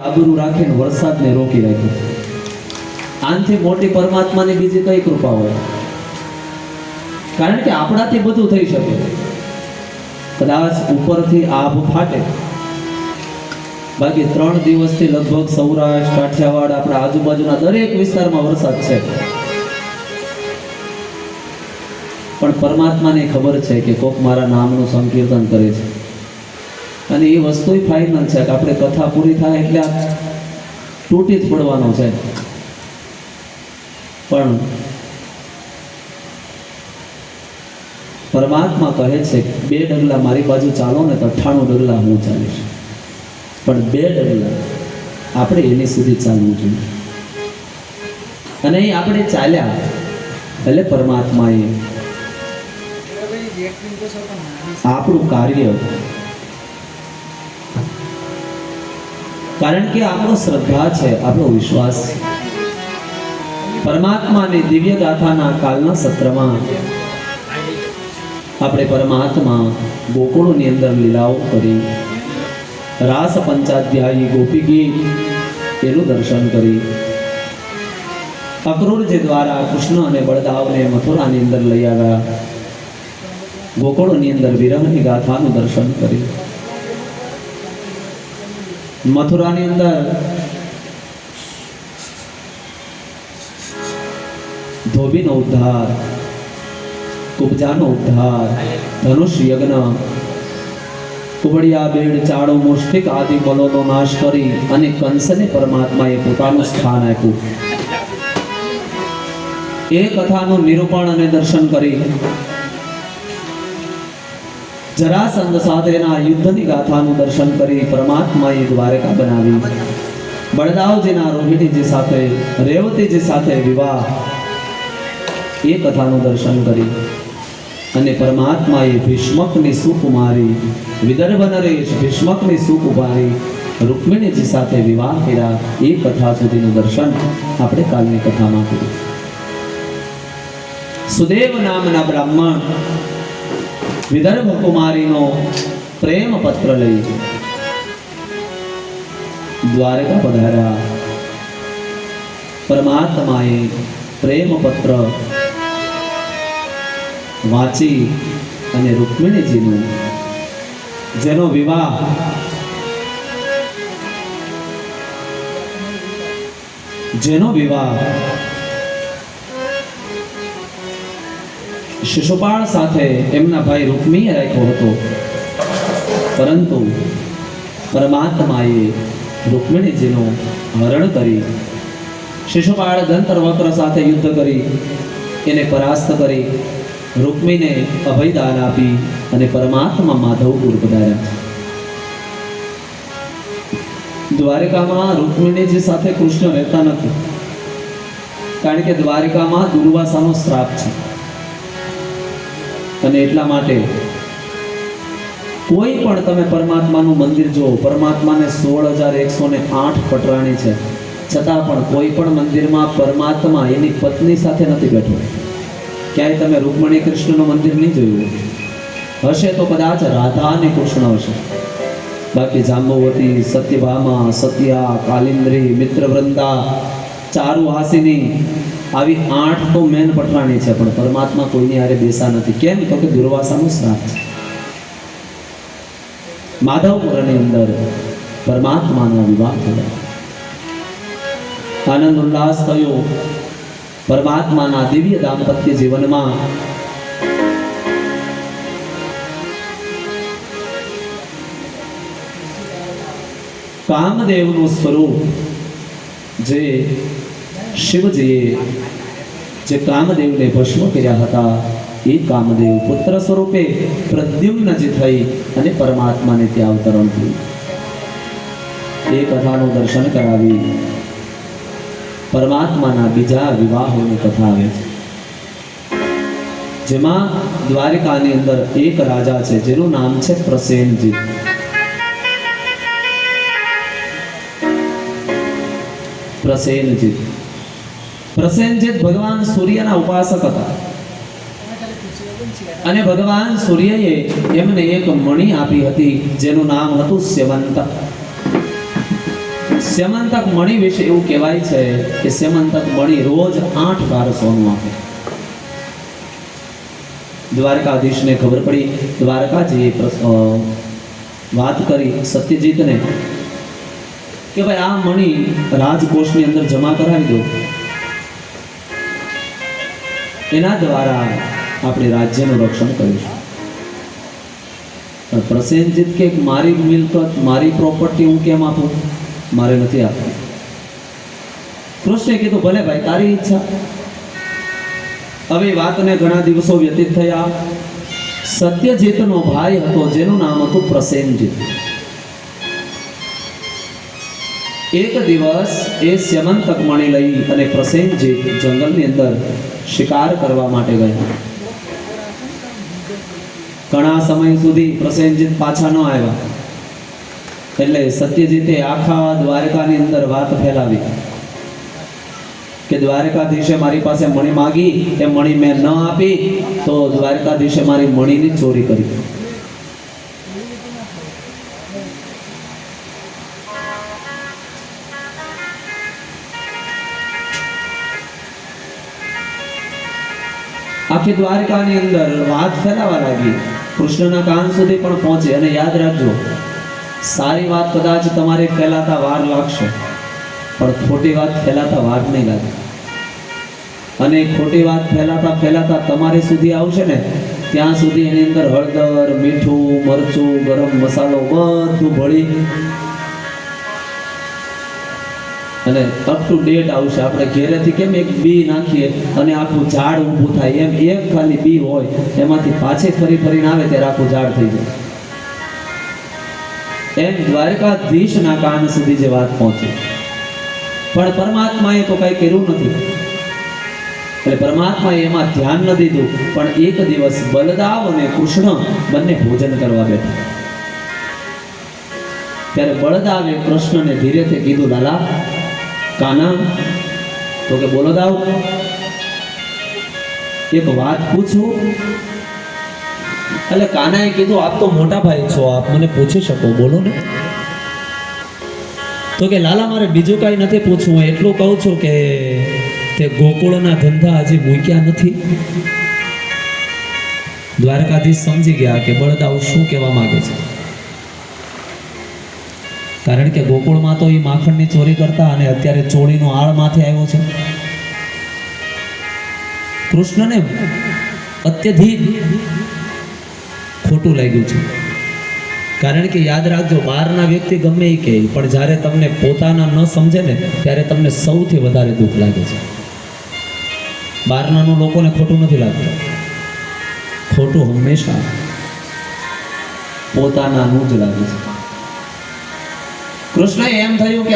આબરૂ રાખીને વરસાદને રોકી રાખ્યો. આનથી મોટી પરમાત્માની બીજી કઈ કૃપા હોય? કારણ કે આપણાથી બધું થઈ શકે. કદાચ ઉપરથી આભ ફાટે. બાકી ત્રણ દિવસથી લગભગ સૌરાષ્ટ્ર, કાઠિયાવાડ, આપણા આજુબાજુના દરેક વિસ્તારમાં વરસાદ છે. પણ પરમાત્માને ખબર છે કે કોક મારા નામનું સંકીર્તન કરે છે. અને એ વસ્તુ ફાઇનલ છે કે આપણે કથા પૂરી થાય એટલે આ તૂટી જ પડવાનો છે. પણ પરમાત્મા કહે છે, બે ડગલા મારી બાજુ ચાલો ને તો અઠ્ઠાણું ડગલા હું ચાલીશ. પણ બે ડગલા આપણે એની સુધી ચાલવું જોઈએ. અને એ આપણે ચાલ્યા એટલે પરમાત્માએ આપણું કાર્ય કારણ કે આપણો શ્રદ્ધા છે, આપણો વિશ્વાસ. પરમાત્માની દિવ્ય ગાથાના કાલના સત્રમાં આપણે પરમાત્મા ગોકુળની અંદર લીલાઓ કરી, રાસ પંચાધ્યાયી ગોપી ગીત એનું દર્શન કરી અક્રૂરજી દ્વારા કૃષ્ણ અને બળદાવને મથુરાની અંદર લઈ આવ્યા, ગોકુળની અંદર વિરહની ગાથાનું દર્શન કર્યું મથુરાની અંદર ધોબીનો ઉદ્ધાર, કુબજાનો ઉદ્ધાર, ધનુષ યજ્ઞ, કુબડિયા બેડ ચાળો મુષ્ટિક આદિ બલોનો નાશ કરી અને કંસને પરમાત્માએ પોતાનું સ્થાન આપ્યું. એ કથાનું નિરૂપણ અને દર્શન કરી જરાસંધ સાથેના યુદ્ધની ગાથાનું દર્શન કરી પરમાત્માએ દ્વારકા બનાવી. બળદાવજીના રોહિણીજી સાથે રેવતીજી સાથે વિવાહ, એ કથાનું દર્શન કરી. અને પરમાત્માએ ભીષ્મકની સુકુમારી વિદર્ભ નરેશ ભીષ્મકની સુકુમારી રૂકમિણીજી સાથે વિવાહ કર્યા. એ કથા સુધીનું દર્શન આપણે કાલની કથામાં કર્યું. સુદેવ નામના બ્રાહ્મણ વિદર્ભ કુમારીનો પ્રેમ પત્ર લઈ દ્વારકા પધાર્યા પરમાત્માએ પ્રેમ પત્ર વાંચી અને રૂક્મિણીજીનું જેનો વિવાહ જેનો વિવાહ શિશુપાળ સાથે એમના ભાઈ રૂક્મીએ રાખ્યો હતો. પરંતુ પરમાત્માએ રૂકમિણીજીનું હરણ કરી શિશુપાળ દંતર વક્ર સાથે યુદ્ધ કરી, એને પરાસ્ત કરી રૂકમીને અભયદાન આપી અને પરમાત્મા માધવપુર પધાર્યા. દ્વારિકામાં રૂકમિણીજી સાથે કૃષ્ણ રહેતા નથી. કારણ કે દ્વારિકામાં દુર્વાસાનો શ્રાપ છે. અને એટલા માટે કોઈ પણ તમે પરમાત્માનું મંદિર જુઓ, પરમાત્માને સોળ હજાર એકસો ને આઠ પટરાણી છે. છતાં પણ કોઈ પણ મંદિરમાં પરમાત્મા એની પત્ની સાથે નથી બેઠો. ક્યાંય તમે રૂકમણી કૃષ્ણનું મંદિર નહીં જોયું? હશે તો કદાચ રાધા અને કૃષ્ણ હશે. બાકી જાંબુવતી, સત્યભામા, સત્યા, કાલિંદ્રી, મિત્રવૃંદા ચારુ હાસિની આવી આઠ તો મેન પઠાણી છે, પણ પરમાત્મા કોઈની હારે બેસા નથી. કેમ? તો કે દુર્વાસાનો શ્રાપ છે. માધવપુરની અંદર પરમાત્માનો વિવાહ થયો. આનંદ ઉલ્લાસ થયો. પરમાત્માના દિવ્ય દાંપત્ય જીવનમાં કામદેવનું સ્વરૂપ જે શિવજીએ જે કામદેવને ભસ્મ કર્યા હતા, એ કામદેવ પુત્ર સ્વરૂપે પ્રદ્યુમ્નજી થઈ અને પરમાત્માને ત્યાં અવતરણ થયું એ કથાનું દર્શન કરાવી પરમાત્માના બીજા વિવાહોની કથા આવે છે. જેમાં દ્વારિકાની અંદર એક રાજા છે, જેનું નામ છે પ્રસેનજી. પ્રસેનજીત પ્રસેનજીત ભગવાન સૂર્યના ઉપાસક હતા. અને ભગવાન સૂર્યએ એમને એક મણી આપી હતી, જેનું નામ હતું સેવંતક સેમંતક મણિ વિશે એવું કહેવાય છે કે સેમંતક મણિ રોજ આઠ વાર સોનું આપે. દ્વારકાધીશને ખબર પડી. દ્વારકાજીએ વાત કરી સત્યજીતને કે ભાઈ આ મણિ રાજકોષની અંદર જમા કરાવી દો. એના દ્વારા આપણે રાજ્યનું રક્ષણ કરીશું. પણ કે મારી મિલકત મારી પ્રોપર્ટી હું કેમ આપું? મારે નથી આપવું. કૃષ્ણે કીધું, ભલે ભાઈ, તારી ઈચ્છા. હવે વાતને ઘણા દિવસો વ્યતીત થયા. સત્યજીતનો ભાઈ હતો, જેનું નામ હતું પ્રસેનજીત એક દિવસ એ સ્યમંતક મણી લઈ અને પ્રસેનજીત જંગલની અંદર શિકાર કરવા માટે ગયા ઘણા સમય સુધી પ્રસેનજીત પાછા ન આવ્યા. એટલે સત્યજીતે આખા દ્વારકાની અંદર વાત ફેલાવી. કે દ્વારકાધીશે મારી પાસે મણી માગી, એ મણી મેં ન આપી, તો દ્વારકાધીશે મારી મણીની ચોરી કરી. આખી દ્વારકાની અંદર વાત ફેલાવા લાગી. કૃષ્ણના કાન સુધી પણ પહોંચે અને યાદ રાખજો, સારી વાત કદાચ તમારે ફેલાતા વાર લાગશે, પણ ખોટી વાત ફેલાતા વાર નહીં લાગે. અને ખોટી વાત ફેલાતા ફેલાતા તમારે સુધી આવશે ને, ત્યાં સુધી એની અંદર હળદર, મીઠું, મરચું, ગરમ મસાલો બધું ભળી અને અપ ટુ ડેટ આવશે. આપણે ઘેરેથી કેમ એક બી નાખીએ અને આખું ઝાડ ઊભું થાય? એમ એક ખાલી બી હોય, એમાંથી પાછે ફરી ફરીને આવે ત્યારે આખું ઝાડ થઈ જાય. એમ દ્વારકાધીશના કાન સુધી જે વાત પહોંચી. પણ પરમાત્માએ તો કંઈ કર્યું નથી. એટલે પરમાત્માએ એમાં ધ્યાન ન દીધું, પણ એક દિવસ બલદાવ અને કૃષ્ણ બંને ભોજન કરવા બેઠા. ત્યારે બળદાવે કૃષ્ણને ધીરેથી કીધું, લાલા કાના? તો કે બોલો દાવ. એક વાત પૂછું? એટલે કાનાએ કીધું, આપ તો મોટા ભાઈ છો, આપ મને પૂછી શકો, બોલો ને. તો કે, લાલા, મારે બીજું કાંઈ નથી પૂછવું, હું એટલું કહું છું કે તે ગોકુળના ધંધા હજી મૂક્યા નથી. દ્વારકાધીશ સમજી ગયા કે બળદાવ શું કહેવા માંગે છે? કારણ કે ગોકુળમાં તો એ માખણની ચોરી કરતા અને અત્યારે ચોરીનો આળ માથે આવ્યો છે. કૃષ્ણને અત્યધિક ખોટું લાગ્યું છે. કારણ કે યાદ રાખજો, બહારના વ્યક્તિ ગમે એ કહે, પણ જ્યારે તમને પોતાના ન સમજે ને, ત્યારે તમને સૌથી વધારે દુઃખ લાગે છે. બહારનાનું લોકોને ખોટું નથી લાગતું. ખોટું હંમેશા પોતાનાનું જ લાગે છે. કૃષ્ણએ એમ થયું કે